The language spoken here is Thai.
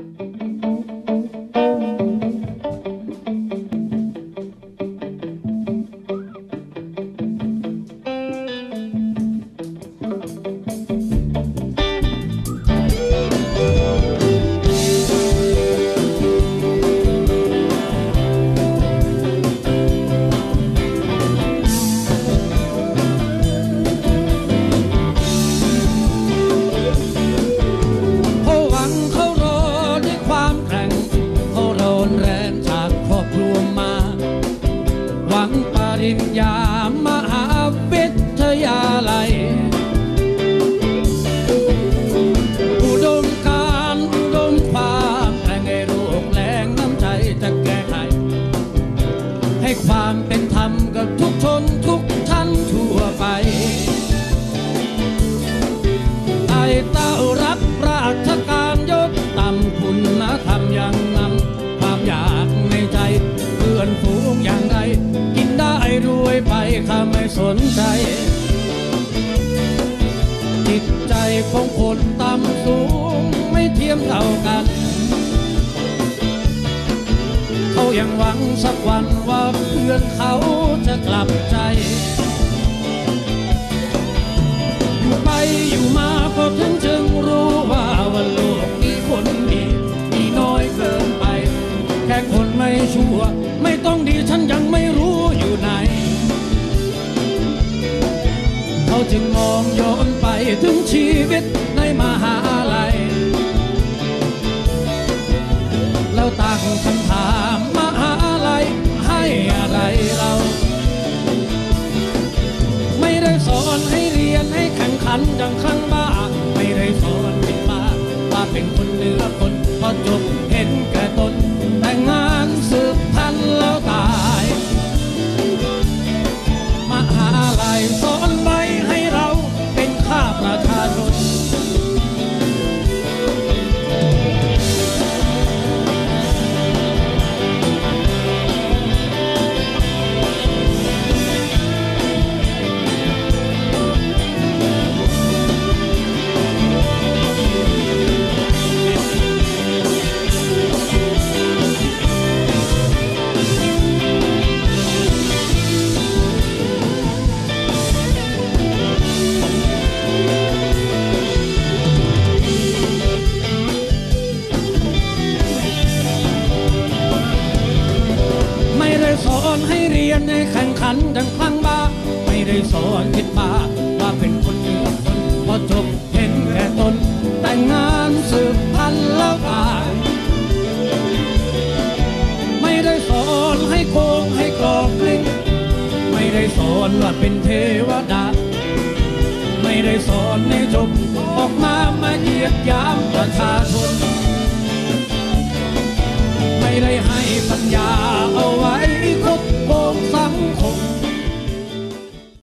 เมหาวิทยาลัยอุดมการอุดมความแรงให้โรคแรงน้ำใจจะแก้ไขให้ความเป็นธรรมกับทุกชนทุกท่านทั่วไปไอ้เต้ารับราชการยศต่ำคุณธรรมยังนำความอยากในใจเพื่อนฝูง ของคนต่ำสูงไม่เทียมเท่ากัน เขายังหวังสักวันว่าเพื่อนเขาจะกลับใจ อยู่ไปอยู่มาก็ถึงจึงรู้ว่าวันโลกมีคนดีมีน้อยเกินไป แค่คนไม่ชั่ว ไม่ต้องดีฉันยัง ถึงชีวิตในมหาลัย แล้วตั้งคำถามมหาลัยให้อะไรเรา ไม่ได้สอนให้เรียนให้แข่งขันดังครั้งบ้าไม่ได้สอนเป็นบ้าว่าเป็นคนเหนือคนพอจบเห็นแก่ตนแต่งงานสืบพันธุ์แล้วตาย มหาลัยันดังคลั่งบ้าไม่ได้สอนคิดมาว่าเป็นคนอื่นพอจบเห็นแค่ตน แต่งงานสืบพันแล้วตายไม่ได้สอนให้โกงให้กรอกลิ้งไม่ได้สอนว่าเป็นเทวดา ไม่ได้สอนในจบออกมามาเหยียดยามประชาชน ไม่ได้ให้ปัญญา